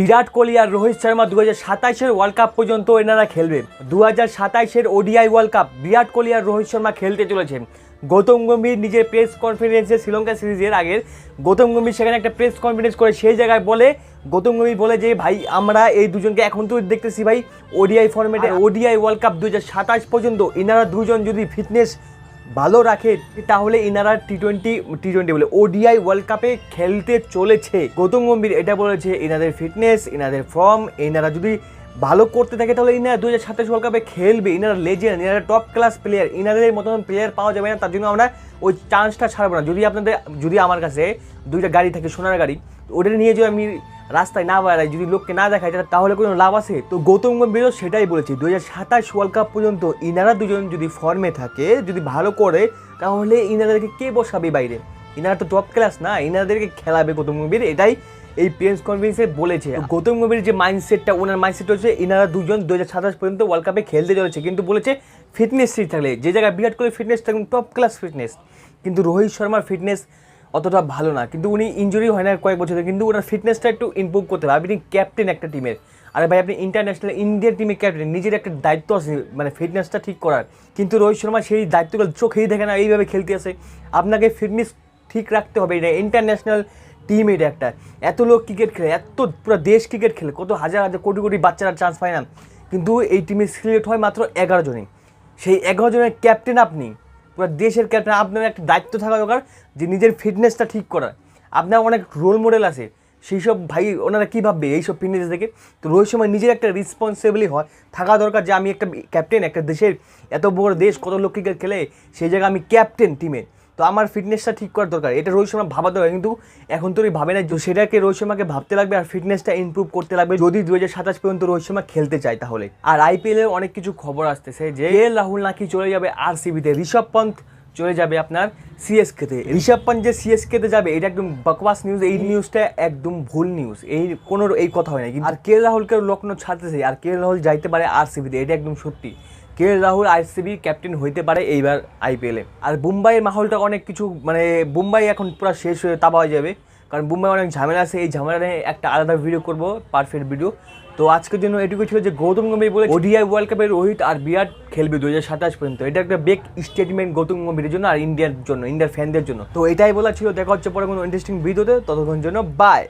বিরাট কোহলি আর রোহিত শর্মা দু হাজার সাতাইশের ওয়ার্ল্ড কাপ পর্যন্ত এনারা খেলবে। দু হাজার সাতাইশের ODI world cup Virat Kohli আর রোহিত শর্মা খেলতে চলেছেন গৌতম গম্ভীর নিজের প্রেস কনফারেন্সে শ্রীলঙ্কা সিরিজের আগের। গৌতম গম্ভীর সেখানে একটা প্রেস কনফারেন্স করে সেই জায়গায় বলে গৌতম গম্ভীর বলে যে ভাই আমরা এই দুজনকে এখন তো দেখতেছি ভাই ওডিআই ফরম্যাটে ওডিআই ওয়ার্ল্ড কাপ দু হাজার সাতাশ পর্যন্ত এনারা দুজন যদি ফিটনেস ভালো রাখে, তাহলে ইনারা টি টোয়েন্টি টি টোয়েন্টি বলে। ওডিআই ওয়ার্ল্ড কাপে খেলতে চলেছে। গৌতম গম্ভীর এটা বলেছে, ইনাদের ফিটনেস ইনাদের ফর্ম ইনারা যদি ভালো করতে থাকে, তাহলে ইনারা দু হাজার সাতাশ ওয়ার্ল্ড কাপে খেলবে। ইনারা লেজেন্ড ইনারা টপ ক্লাস প্লেয়ার ইনাদের মতন প্লেয়ার পাওয়া যাবে না, তার জন্য আমরা ওই চান্সটা ছাড়বো না। যদি আপনাদের, যদি আমার কাছে দুইটা গাড়ি থাকে, সোনার গাড়ি, ওটা নিয়ে যদি আমি রাস্তায় না বেড়াই যদি লোককে না দেখায় তাহলে কোনো লাভ আছে? তো গৌতম গম্ভীরও সেটাই বলেছে। দু হাজার সাতাশ ওয়ার্ল্ড কাপ পর্যন্ত ইনারা দুজন যদি ফর্মে থাকে, যদি ভালো করে, তাহলে ইনাদেরকে কে বসাবে বাইরে? ইনারা তো টপ ক্লাস না, ইনাদেরকে খেলাবে গৌতম গম্ভীর, এটাই এই প্রেস কনফারেন্সে বলেছে। গৌতম গম্ভীর যে মাইন্ডসেটটা ওনার মাইন্ডসেট হচ্ছে ইনারা দুজন দু হাজার সাতাশ পর্যন্ত ওয়ার্ল্ড কাপে খেলতে চলেছে কিন্তু বলেছে ফিটনেস ঠিক থাকলে। যে জায়গায় বিরাট কোহলি ফিটনেস থাকবে টপ ক্লাস ফিটনেস কিন্তু রোহিত শর্মার ফিটনেস অতটা ভালো না। কিন্তু উনি ইঞ্জুরি হয় না কয়েক বছর কিন্তু ওনার ফিটনেসটা একটু ইমপ্রুভ করতে হবে। আপনি ক্যাপ্টেন একটা টিমের আরে ভাই আপনি ইন্টারন্যাশনাল ইন্ডিয়ান টিমের ক্যাপ্টেন নিজের একটা দায়িত্ব আছে মানে ফিটনেসটা ঠিক করার। কিন্তু রোহিত শর্মা সেই দায়িত্বগুলো চোখেই দেখে না, এইভাবে খেলতে আসে। আপনাকে ফিটনেস ঠিক রাখতে হবে, এটা ইন্টারন্যাশনাল টিম এটা একটা। এত লোক ক্রিকেট খেলে, এত পুরো দেশ ক্রিকেট খেলে, কত হাজার হাজার কোটি কোটি বাচ্চারা চান্স পায় না। কিন্তু এই টিমে সিলেক্ট হয় মাত্র এগারো জনই। সেই এগারো জনের ক্যাপ্টেন আপনি পুরো দেশের ক্যাপ্টেন আপনার একটা দায়িত্ব থাকা দরকার যে নিজের ফিটনেসটা ঠিক করার। আপনার অনেক রোল মডেল আছে সেই সব ভাই ওনারা কী ভাববে এইসব ফিটনেস দেখে? তো রোহিত শর্মা নিজের একটা রেসপন্সিবিলি হয়, থাকা দরকার যে আমি একটা ক্যাপ্টেন একটা দেশের এত বড় দেশ, কত লোককে খেলে, সেই জায়গায় আমি ক্যাপ্টেন টিমে তো আমার ফিটনেসটা ঠিক করার দরকার। এটা রোহিত শর্মা ভাবা দরকার। কিন্তু এখন তো ভাবে না সেটাকে রোহিত শর্মাকে ভাবতে লাগবে আর ফিটনেসটা ইমপ্রুভ করতে লাগবে যদি দু হাজার সাতাশ পর্যন্ত রোহিত শর্মা খেলতে চায় তাহলে। আর আইপিএল এর অনেক কিছু খবর আসতেছে যে রাহুল নাকি চলে যাবে আর সিবিতে ঋষভ পন্থ চলে যাবে আপনার সিএসকেতে ঋষভ পন্থ যে সিএসকেতে যাবে এটা একদম বকবাস নিউজ এই নিউজটা একদম ভুল নিউজ এই কোনো এই কথা হয় না আর কে রাহুলকে লক্ষ্ণৌ ছাড়তেছে? আর কে রাহুল যাইতে পারে আর সিবিতে এটা একদম সত্যি। কে রাহুল আইসিবি ক্যাপ্টেন হইতে পারে এইবার আইপিএলে আর মুম্বাইয়ের মাহলটা অনেক কিছু মানে মুম্বাই এখন পুরো শেষ হয়ে তাবা হয়ে যাবে। কারণ মুম্বাই অনেক ঝামেলা আছে, এই ঝামেলা নিয়ে একটা আলাদা ভিডিও করব পারফেক্ট ভিডিও তো আজকের জন্য এটুকু ছিল যে গৌতম গম্ভীর বলে ওডিআই ওয়ার্ল্ড কাপে রোহিত আর বিরাট খেলবে দু হাজার সাতাশ পর্যন্ত। এটা একটা বেগ স্টেটমেন্ট গৌতম গম্ভীরের জন্য আর ইন্ডিয়ার জন্য, ইন্ডিয়ার ফ্যানদের জন্য। তো এটাই বলা ছিল, দেখা হচ্ছে পরে কোনো ইন্টারেস্টিং ভিডিওতে ততক্ষণ জন্য বাই